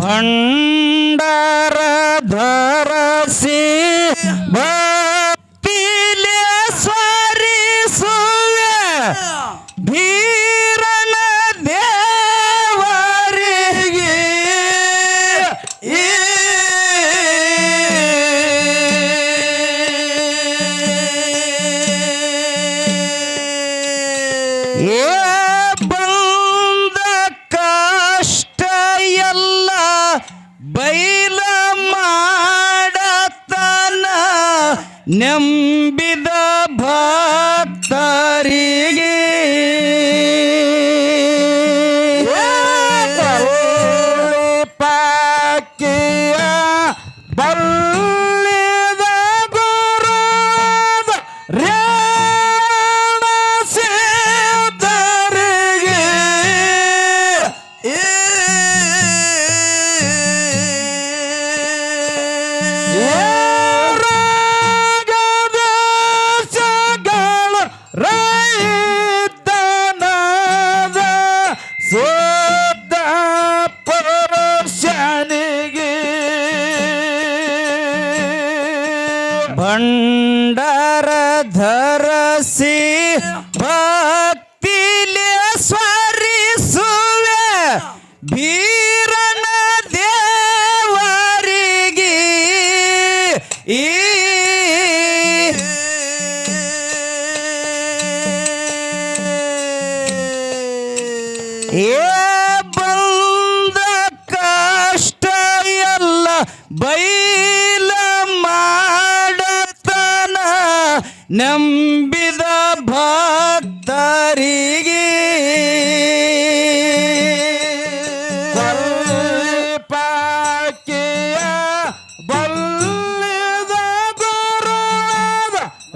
ಭಂಡಾರ ಧರಸಿ ಭಕ್ತಿಲೆ ಸ್ವರಿಸುವೆ ಭೀರನ ದೇವರಿಗೆ. ಈ ಬಂದ ಕಷ್ಟ ಎಲ್ಲ ಬೈಲ ಮಾಡತನ. ನಂಬಿದ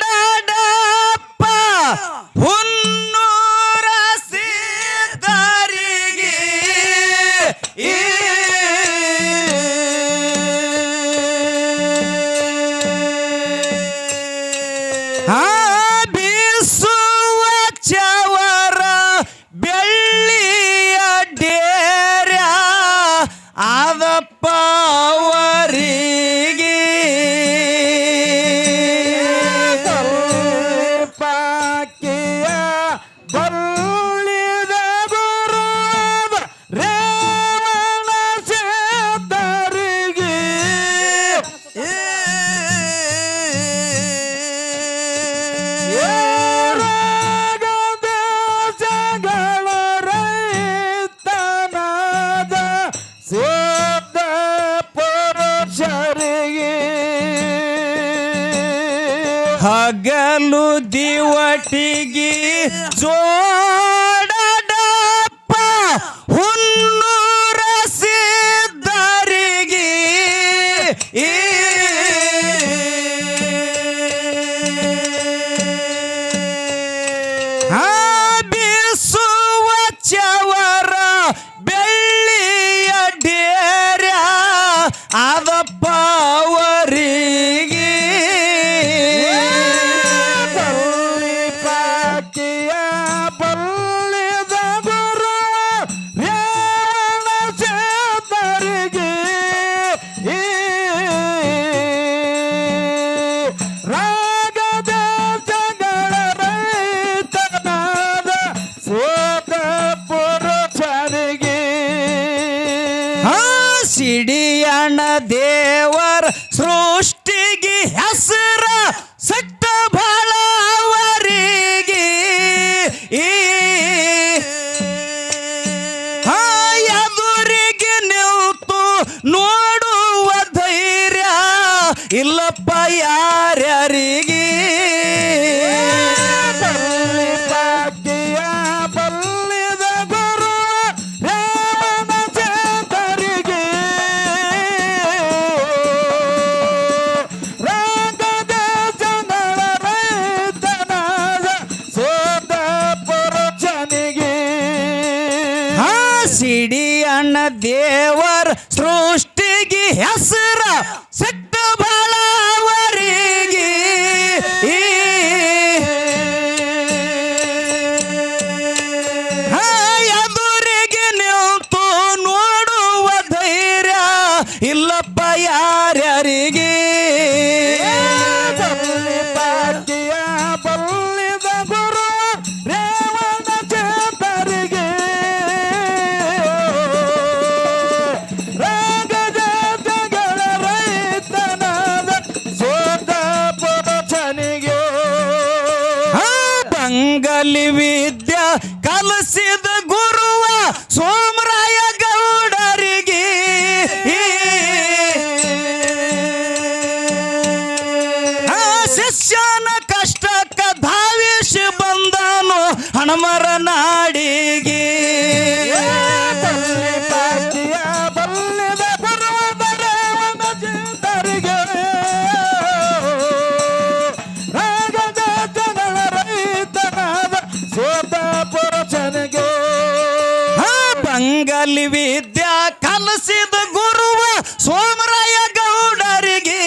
ಜೋಡಡಪ್ಪ ಹುನ್ನೂರ ಸಿದ್ಧರಿಗೆ ಈ ಹಗಲು ದಿವಟಿಗಿ ಜೋಡಪ್ಪ ಹುಲ್ಲು ಸಿದ್ಧರಿಗೆ ಈ ಸಿಡಿಯಣ ದೇವರ ಸೃಷ್ಟಿಗೆ ಹೆಸರ ಸಟ್ಟ ಬಾಳವರಿಗೆ ಈ ಎದುರಿಗೆ ನಿಲ್ತು ನೋಡುವ ಧೈರ್ಯ ಇಲ್ಲಪ್ಪ ಯಾರ್ಯಾರಿಗೆ? ದೇವರ ಸೃಷ್ಟಿಗೆ ಹೆಸರ ಬಂಗಲಿ ವಿದ್ಯಾ ಕಲಿಸಿದ ಗುರುವ ಸೋಮರಾಯ ಗೌಡರಿಗೆ. ಶಿಷ್ಯನ ಕಷ್ಟಕ್ಕ ಧಾವಿಸಿ ಬಂದನು ಹಣಮರ ನಾಡಿಗೆ ಕಲಿಸಿದ ಗುರುವ ಸೋಮರಾಯ ಗೌಡರಿಗೆ.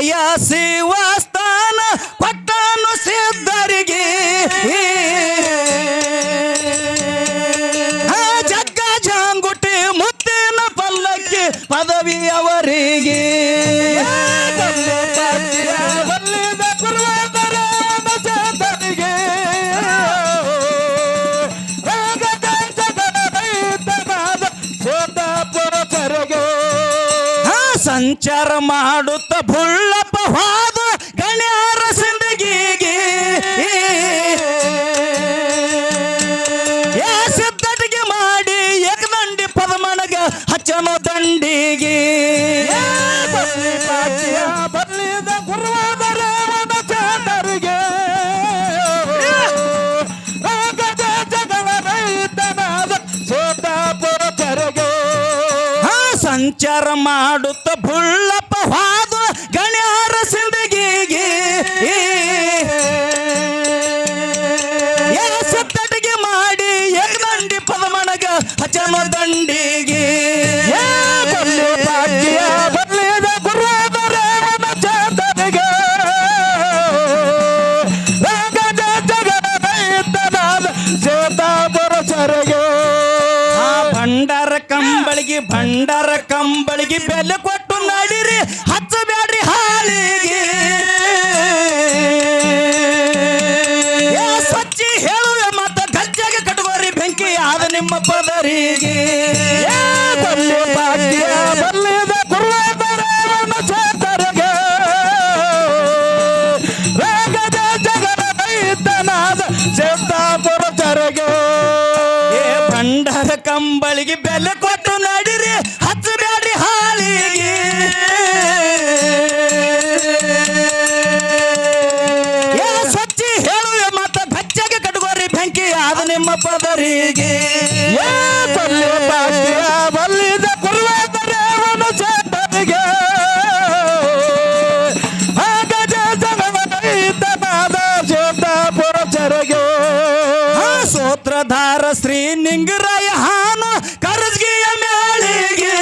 ya see. ಸಂಚಾರ ಮಾಡುತ್ತ ಬುಳ್ಳಪ್ಪ ಹೋದ ಗಣ್ಯರ ಸಿಂದಗಿಗೆ. ಏ ಸಿದ್ಧಟಿಗೆ ಮಾಡಿ ಏಕದಂಡಿ ಪದಮನಗ ಹಚ್ಚನೋ ದಂಡಿಗೆ. ಸಂಚಾರ ಮಾಡುತ್ತ ಬುಳ್ಳಪ್ಪ ಹಾದು ಗಣ್ಯಾರ ಸಿಂದಗಿಗೆ. ಸತ್ತಟಿಗೆ ಮಾಡಿ ಏಕದಂಡಿ ಪದಮನಗ ಹಚನ ದಂಡಿಗೆ. ಭಂಡಾರ ಕಂಬಳಿಗೆ ಬೆಲೆ ಕೊಟ್ಟು ನಡಿರಿ ಹಚ್ಚಬೇಡ್ರಿ ಹಾಳಿಗೆ ಏ ಸ್ವಚ್ಛ ಹೇಳುವೆ ಮತ್ತ ಗಜ್ಜಾಗಿ ಕಟ್ಕೋರಿ ಬೆಂಕಿ ಆದ ನಿಮ್ಮ ಪದರಿಗೆ. ಕಂಬಳಿಗೆ ಬೆಲೆ ಕೊಟ್ಟು ನಡಿರಿ ಬೆಂಕಿ ಆದ ನಿಮ್ಮ ಪದರಿಗೆ. ಬಲ್ಲಿದ ಕುರುವೇತರೇವನ ಚೇತನಿಗೆ. ಸೂತ್ರಧಾರ ಶ್ರೀ ನಿಂಗರಾಯ ಹಾನ ಕರಜ್ಗಿಯ ಮ್ಯಾಳಿಗೆ